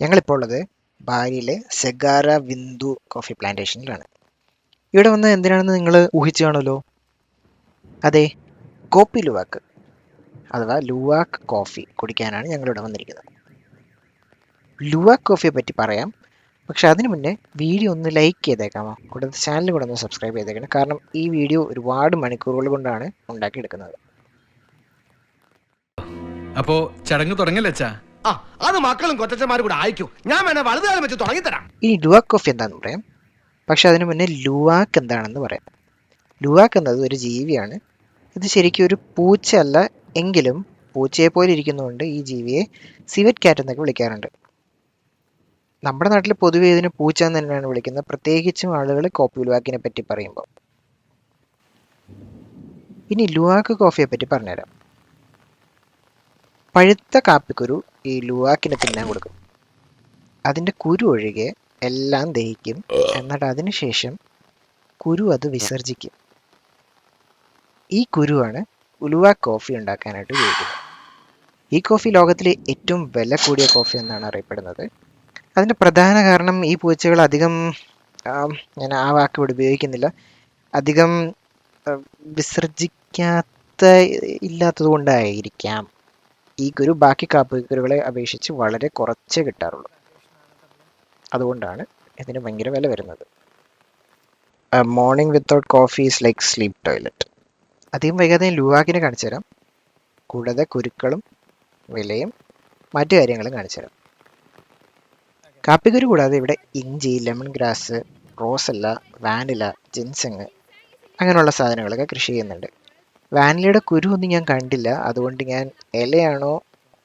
ഞങ്ങളിപ്പോൾ ഉള്ളത് ബാലിയിലെ സെഗാര വിന്ദു കോഫി പ്ലാന്റേഷനിലാണ്. ഇവിടെ വന്ന് എന്തിനാണെന്ന് നിങ്ങൾ ഊഹിച്ചു കാണുമല്ലോ? അതെ കോപ്പി ലുവാക്ക് അഥവാ ലുവാക്ക് കോഫി കുടിക്കാനാണ് ഞങ്ങളിവിടെ വന്നിരിക്കുന്നത്. ലുവാക്ക് കോഫിയെ പറ്റി പറയാം പക്ഷെ അതിനു മുന്നേ വീഡിയോ ഒന്ന് ലൈക്ക് ചെയ്തേക്കാമോ? കൂടാതെ ചാനൽ കൂടെ ഒന്ന് സബ്സ്ക്രൈബ് ചെയ്തേക്കണം. കാരണം ഈ വീഡിയോ ഒരുപാട് മണിക്കൂറുകൾ കൊണ്ടാണ് ഉണ്ടാക്കിയെടുക്കുന്നത്. അപ്പോൾ ചടങ്ങ് തുടങ്ങല്ലേ അച്ഛാ? അത് മക്കളും കൊച്ചന്മാരും കൂടെ അയക്കൂ ഞാൻ വേണേ വലുതുകാലം വെച്ച് തുടങ്ങിത്തരാം. ഈ ലുവാക്ക് കോഫി എന്താണെന്ന് പറയാം. പക്ഷെ അതിനു മുന്നേ ലുവാക്ക് എന്താണെന്ന് പറയാം. ലുവാക്ക് എന്നത് ഒരു ജീവിയാണ്. ഇത് ശരിക്കും ഒരു പൂച്ച അല്ല എങ്കിലും പൂച്ചയെ പോലെ ഇരിക്കുന്നതുകൊണ്ട് ഈ ജീവിയെ സിവറ്റ് കാറ്റ് എന്നൊക്കെ വിളിക്കാറുണ്ട്. നമ്മുടെ നാട്ടിൽ പൊതുവേ ഇതിന് പൂച്ച എന്ന് തന്നെയാണ് വിളിക്കുന്നത്. പ്രത്യേകിച്ചും ആളുകൾ കോപ്പി ലുവാക്കിനെ പറ്റി പറയുമ്പോൾ. ഇനി ലുവാക്ക് കോഫിയെ പറ്റി പറഞ്ഞുതരാം. പഴുത്ത കാപ്പിക്കുരു ഈ ലുവാക്കിന് തിന്നാൻ കൊടുക്കും. അതിന്റെ കുരു ഒഴികെ എല്ലാം ദഹിക്കും. എന്നിട്ട് അതിനുശേഷം കുരു അത് വിസർജിക്കും. ഈ കുരുവാണ് ഉലുവാ കോഫി ഉണ്ടാക്കാനായിട്ട് ഉപയോഗിക്കുന്നത്. ഈ കോഫി ലോകത്തിലെ ഏറ്റവും വില കൂടിയ കോഫി എന്നാണ് അറിയപ്പെടുന്നത്. അതിന്റെ പ്രധാന കാരണം ഈ പൂച്ചകൾ അധികം ഞാൻ ആ വാക്ക് ഇവിടെ ഉപയോഗിക്കുന്നില്ല. അധികം വിസർജിക്കാത്ത ഇല്ലാത്തത് കൊണ്ടായിരിക്കാം. ഈ കുരു ബാക്കി കാപ്പുകുരുകളെ അപേക്ഷിച്ച് വളരെ കുറച്ചേ കിട്ടാറുള്ളൂ. അതുകൊണ്ടാണ് ഇതിന് ഭയങ്കര വില വരുന്നത്. Morning without coffee is like sleep toilet അധികം വൈകാതെ ലുവാക്കിനെ കാണിച്ചു തരാം. കൂടാതെ കുരുക്കളും വിലയും മറ്റു കാര്യങ്ങളും കാണിച്ചു തരാം. കാപ്പിക്കുരു കൂടാതെ ഇവിടെ ഇഞ്ചി lemon grass rosella vanilla ginseng അങ്ങനെയുള്ള സാധനങ്ങളൊക്കെ കൃഷി ചെയ്യുന്നുണ്ട്. വാനിലയുടെ കുരു ഒന്നും ഞാൻ കണ്ടില്ല. അതുകൊണ്ട് ഞാൻ ഇലയാണോ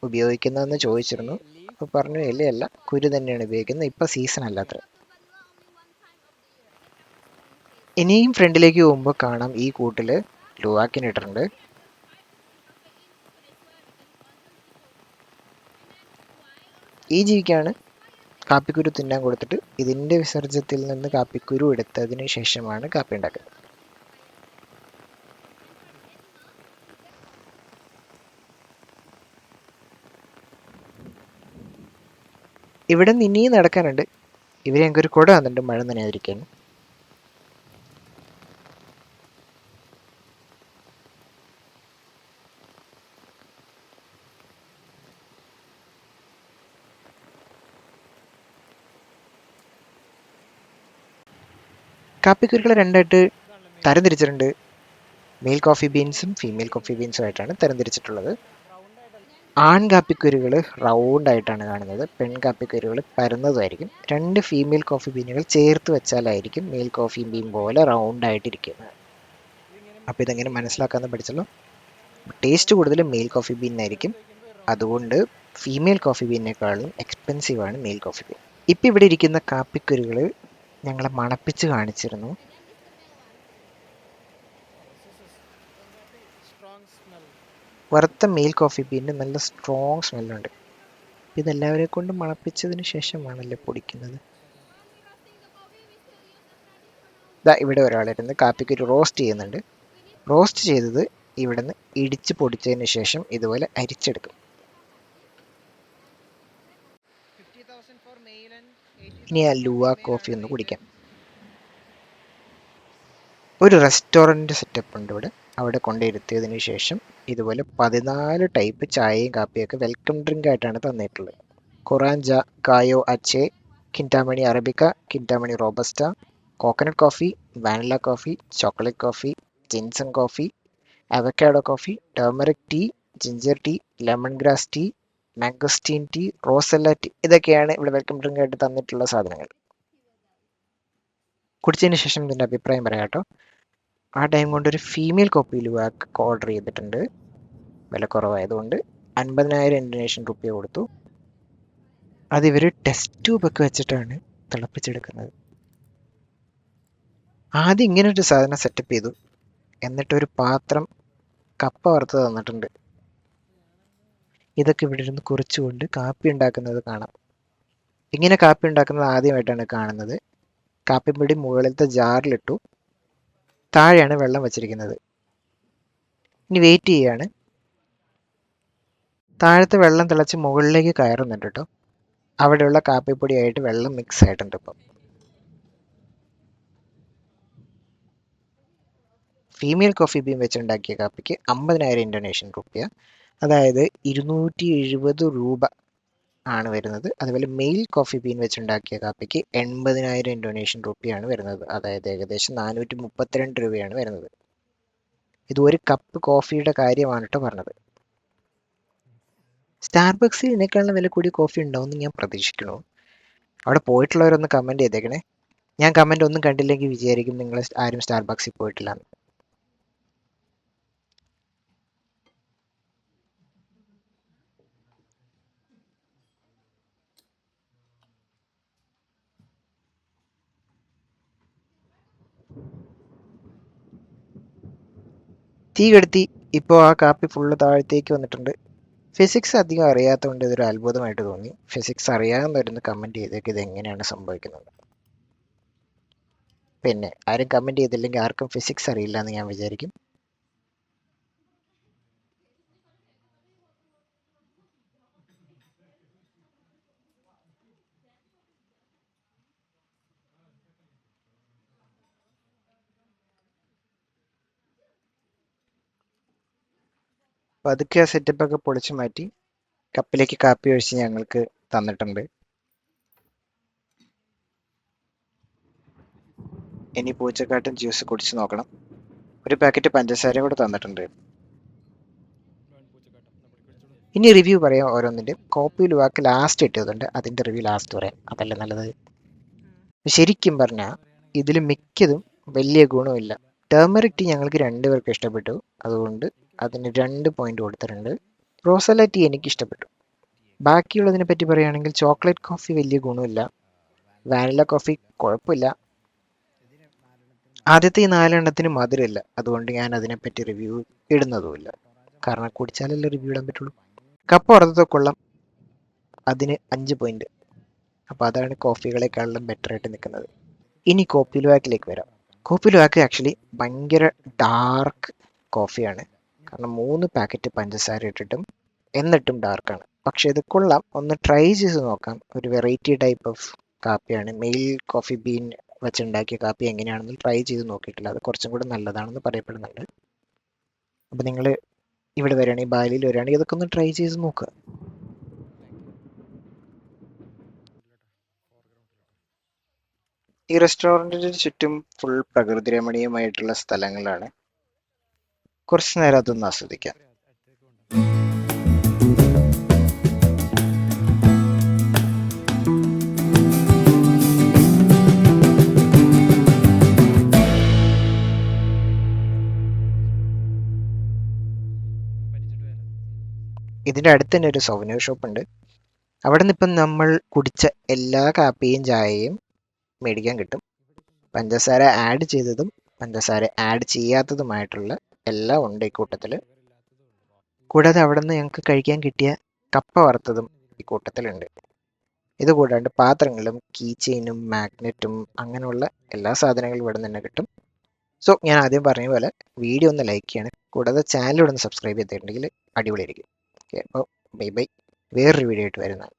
ഉപയോഗിക്കുന്നതെന്ന് ചോദിച്ചിരുന്നു. അപ്പോൾ പറഞ്ഞു ഇലയല്ല കുരു തന്നെയാണ് ഉപയോഗിക്കുന്നത്. ഇപ്പം സീസൺ അല്ലാത്ത ഇനിയും ഫ്രണ്ടിലേക്ക് പോകുമ്പോൾ കാണാം ഈ കൂട്ടിൽ ലുവാക്കിന് ഇട്ടിട്ടുണ്ട്. ഈ ജീവിക്കാണ് കാപ്പിക്കുരു തിന്നാൻ കൊടുത്തിട്ട് ഇതിന്റെ വിസർജ്യത്തിൽ നിന്ന് കാപ്പിക്കുരു എടുത്തതിന് ശേഷമാണ് കാപ്പി ഉണ്ടാക്കുന്നത്. ഇവിടെ നിന്ന് ഇനിയും നടക്കാനുണ്ട്. ഇവരെ ഞങ്ങൾക്കൊരു കുട വന്നിട്ടുണ്ട് മഴ നനയാതിരിക്കാൻ. കാപ്പിക്കുരുക്കളെ രണ്ടായിട്ട് തരംതിരിച്ചിട്ടുണ്ട്. മെയിൽ കോഫി ബീൻസും ഫീമെയിൽ കോഫി ബീൻസും ആയിട്ടാണ് തരംതിരിച്ചിട്ടുള്ളത്. ആൺ കാപ്പിക്കുരുകൾ റൗണ്ട് ആയിട്ടാണ് കാണുന്നത്. പെൺ കാപ്പിക്കുരുകൾ പരന്നതായിരിക്കും. രണ്ട് ഫീമെയിൽ കോഫി ബീനുകൾ ചേർത്ത് വെച്ചാലായിരിക്കും മെയിൽ കോഫി ബീൻ പോലെ റൗണ്ട് ആയിട്ടിരിക്കുന്നത്. അപ്പോൾ ഇതെങ്ങനെ മനസ്സിലാക്കാമെന്ന് പഠിച്ചല്ലോ? ടേസ്റ്റ് കൂടുതൽ മെയിൽ കോഫി ബീനായിരിക്കും അതുകൊണ്ട് ഫീമെയിൽ കോഫി ബീനേക്കാളും എക്സ്പെൻസീവ് ആണ് മെയിൽ കോഫി ബീൻ ഇപ്പം ഇവിടെ ഇരിക്കുന്ന കാപ്പിക്കുരുകൾ ഞങ്ങളെ മണപ്പിച്ച് കാണിച്ചിരുന്നു. വറുത്ത മെയിൽ കോഫി ബീന്റെ നല്ല സ്ട്രോങ് സ്മെല്ലുണ്ട് ഇതെല്ലാവരെ കൊണ്ട് മണപ്പിച്ചതിന് ശേഷമാണല്ലേ പൊടിക്കുന്നത്. ഇതാ ഇവിടെ ഒരാളിരുന്ന് കാപ്പിക്ക് ഒരു റോസ്റ്റ് ചെയ്യുന്നുണ്ട്. റോസ്റ്റ് ചെയ്തത് ഇവിടുന്ന് ഇടിച്ച് പൊടിച്ചതിന് ശേഷം ഇതുപോലെ അരിച്ചെടുക്കും. ഇനി ആ ലുവ കോഫി ഒന്ന് കുടിക്കാം. ഒരു റെസ്റ്റോറന്റ് സെറ്റപ്പ് ഉണ്ട് ഇവിടെ. അവിടെ കൊണ്ടിരുത്തിയതിനു ശേഷം ഇതുപോലെ പതിനാല് ടൈപ്പ് ചായയും കാപ്പിയൊക്കെ വെൽക്കം ഡ്രിങ്ക് ആയിട്ടാണ് തന്നിട്ടുള്ളത്. കൊറാഞ്ച Gayo Aceh Kintamani arabica Kintamani robusta coconut coffee vanilla coffee chocolate coffee ginseng coffee avocado coffee turmeric tea ginger tea lemon grass tea mangosteen tea rosella tea ഇതൊക്കെയാണ് ഇവിടെ വെൽക്കം ഡ്രിങ്ക് ആയിട്ട് തന്നിട്ടുള്ള സാധനങ്ങൾ. കുടിച്ചതിന് ശേഷം ഇതിന്റെ അഭിപ്രായം പറയാം കേട്ടോ ആ ടൈം കൊണ്ട് ഒരു ഫീമെയിൽ കോപ്പി ലുവാക്ക് ഓർഡർ ചെയ്തിട്ടുണ്ട്. വില കുറവായതുകൊണ്ട് അൻപതിനായിരം ഇൻഡോനേഷ്യൻ റുപ്യ കൊടുത്തു. അത് ഇവർ ടെസ്റ്റ് ട്യൂബൊക്കെ വെച്ചിട്ടാണ് തിളപ്പിച്ചെടുക്കുന്നത്. ആദ്യം ഇങ്ങനെ ഒരു സാധനം സെറ്റപ്പ് ചെയ്തു. എന്നിട്ട് ഒരു പാത്രം കപ്പ വറുത്ത് തന്നിട്ടുണ്ട്. ഇതൊക്കെ ഇവിടെ ഇരുന്ന് കുറിച്ചുകൊണ്ട് കാപ്പി ഉണ്ടാക്കുന്നത് കാണാം. ഇങ്ങനെ കാപ്പി ഉണ്ടാക്കുന്നത് ആദ്യമായിട്ടാണ് കാണുന്നത്. കാപ്പിപ്പൊടി മുകളിലത്തെ ജാറിലിട്ടു. താഴെയാണ് വെള്ളം വച്ചിരിക്കുന്നത്. ഇനി വെയിറ്റ് ചെയ്യാണ്. താഴത്തെ വെള്ളം തിളച്ച് മുകളിലേക്ക് കയറുന്നുണ്ട് കേട്ടോ അവിടെയുള്ള കാപ്പിപ്പൊടിയായിട്ട് വെള്ളം മിക്സ് ആയിട്ടുണ്ട് ഇപ്പം. ഫീമെയിൽ കോഫി ബീൻ വെച്ചുണ്ടാക്കിയ കാപ്പിക്ക് അമ്പതിനായിരം ഇൻഡോനേഷ്യൻ റുപ്യ അതായത് ഇരുന്നൂറ്റി എഴുപത് രൂപ ആണ് വരുന്നത്. അതുപോലെ മെയിൽ കോഫി ബീൻ വെച്ചുണ്ടാക്കിയ കാപ്പിക്ക് എൺപതിനായിരം ഇൻഡോനേഷ്യൻ റുപ്പിയാണ് വരുന്നത്. അതായത് ഏകദേശം നാനൂറ്റി മുപ്പത്തിരണ്ട് രൂപയാണ് വരുന്നത്. ഇത് ഒരു കപ്പ് കോഫിയുടെ കാര്യമാണ് കേട്ടോ പറഞ്ഞത്. സ്റ്റാർബക്സിൽ ഇതിനേക്കാളും വില കൂടിയ കോഫി ഉണ്ടാവുമെന്ന് ഞാൻ പ്രതീക്ഷിക്കുന്നു. അവിടെ പോയിട്ടുള്ളവരൊന്ന് കമന്റ് ചെയ്തേക്കണേ. ഞാൻ കമന്റ് ഒന്നും കണ്ടില്ലെങ്കിൽ വിചാരിക്കും നിങ്ങൾ ആരും സ്റ്റാർബക്സിൽ പോയിട്ടില്ല തീ കെടുത്തി ഇപ്പോൾ ആ കാപ്പി ഫുള്ള് താഴത്തേക്ക് വന്നിട്ടുണ്ട്. ഫിസിക്സ് അധികം അറിയാത്തതുകൊണ്ട് ഇതൊരു അത്ഭുതമായിട്ട് തോന്നി. ഫിസിക്സ് അറിയാവുന്നവരൊന്ന് കമന്റ് ചെയ്തേക്ക് ഇത് എങ്ങനെയാണ് സംഭവിക്കുന്നത്. പിന്നെ ആരും കമന്റ് ചെയ്തില്ലെങ്കിൽ ആർക്കും ഫിസിക്സ് അറിയില്ല എന്ന് ഞാൻ വിചാരിക്കും. പതുക്കെ ആ സെറ്റപ്പ് ഒക്കെ പൊളിച്ചു മാറ്റി കപ്പിലേക്ക് കാപ്പി ഒഴിച്ച് ഞങ്ങൾക്ക് തന്നിട്ടുണ്ട്. ഇനി പൂച്ചക്കാട്ടും ജ്യൂസ് കുടിച്ച് നോക്കണം. ഒരു പാക്കറ്റ് പഞ്ചസാര കൂടെ തന്നിട്ടുണ്ട്. ഇനി റിവ്യൂ പറയാം ഓരോന്നിന്റെ കോപ്പിയിൽ വാക്ക് ലാസ്റ്റ് ഇട്ടതുണ്ട്. അതിന്റെ റിവ്യൂ ലാസ്റ്റ് പറയാം. അതല്ല നല്ലത്? ശരിക്കും പറഞ്ഞാൽ ഇതിൽ മിക്കതും വലിയ ഗുണമില്ല. ടേമറിക് ടീ ഞങ്ങൾക്ക് രണ്ടുപേർക്ക് ഇഷ്ടപ്പെട്ടു. അതുകൊണ്ട് അതിന് രണ്ട് പോയിന്റ് കൊടുത്തിട്ടുണ്ട്. റോസല എനിക്ക് ഇഷ്ടപ്പെട്ടു ബാക്കിയുള്ളതിനെ പറ്റി പറയുകയാണെങ്കിൽ ചോക്ലേറ്റ് കോഫി വലിയ ഗുണമില്ല. വാനില കോഫി കുഴപ്പമില്ല. ആദ്യത്തെ ഈ നാലെണ്ണത്തിന് മധുരമില്ല. അതുകൊണ്ട് ഞാൻ അതിനെപ്പറ്റി റിവ്യൂ ഇടുന്നതുമില്ല. കാരണം കുടിച്ചാലല്ലേ റിവ്യൂ ഇടാൻ പറ്റുള്ളൂ. കപ്പ് ഉറത്തൊക്കെ കൊള്ളാം. അതിന് അഞ്ച് പോയിന്റ് അപ്പോൾ അതാണ് കോഫികളെക്കാളും ബെറ്റർ ആയിട്ട് നിൽക്കുന്നത്. ഇനി കോപ്പിലുവാക്കിലേക്ക് വരാം. കോപ്പിലുവാക്ക് ആക്ച്വലി ഭയങ്കര ഡാർക്ക് കോഫിയാണ് കാരണം മൂന്ന് പാക്കറ്റ് പഞ്ചസാര ഇട്ടിട്ടും എന്നിട്ടും ഡാർക്കാണ് പക്ഷെ ഇത് കൊള്ളാം. ഒന്ന് ട്രൈ ചെയ്ത് നോക്കാം. ഒരു വെറൈറ്റി ടൈപ്പ് ഓഫ് കാപ്പിയാണ്. മെയിൽ കോഫി ബീൻ വെച്ചുണ്ടാക്കിയ കാപ്പി എങ്ങനെയാണെന്ന് ട്രൈ ചെയ്ത് നോക്കിയിട്ടില്ല. അത് കുറച്ചും കൂടെ നല്ലതാണെന്ന് പറയപ്പെടുന്നുണ്ട്. അപ്പം നിങ്ങൾ ഇവിടെ വരികയാണെങ്കിൽ ബാലിയിൽ വരികയാണെങ്കിൽ ഇതൊക്കെ ഒന്ന് ട്രൈ ചെയ്ത് നോക്കുക ഈ റെസ്റ്റോറന്റിന് ചുറ്റും ഫുൾ പ്രകൃതി രമണീയമായിട്ടുള്ള സ്ഥലങ്ങളാണ്. കുറച്ച് നേരം അതൊന്ന് ആസ്വദിക്കാം. ഇതിന്റെ അടുത്ത് തന്നെ ഒരു സൗവനീർ ഷോപ്പ് ഉണ്ട്. അവിടെ നിന്ന് ഇപ്പം നമ്മൾ കുടിച്ച എല്ലാ കാപ്പിയും ചായയും മേടിക്കാൻ കിട്ടും. പഞ്ചസാര ആഡ് ചെയ്തതും പഞ്ചസാര ആഡ് ചെയ്യാത്തതുമായിട്ടുള്ള എല്ലാം ഉണ്ട് ഈ കൂട്ടത്തിൽ കൂടാതെ അവിടെ നിന്ന് ഞങ്ങൾക്ക് കഴിക്കാൻ കിട്ടിയ കപ്പ വറുത്തതും ഈ കൂട്ടത്തിലുണ്ട്. ഇത് പാത്രങ്ങളും കീ ചെയിനും മാഗ്നറ്റും അങ്ങനെയുള്ള എല്ലാ സാധനങ്ങളും ഇവിടെ നിന്ന് കിട്ടും. സോ ഞാൻ ആദ്യം പറഞ്ഞ പോലെ വീഡിയോ ഒന്ന് ലൈക്ക് ചെയ്യണം. കൂടാതെ ചാനൽ ഒന്ന് സബ്സ്ക്രൈബ് ചെയ്തിട്ടുണ്ടെങ്കിൽ അടിപൊളിയായിരിക്കും. ഓക്കെ അപ്പോൾ ബൈ ബൈ വേറൊരു വീഡിയോ ആയിട്ട് വരുന്നതാണ്.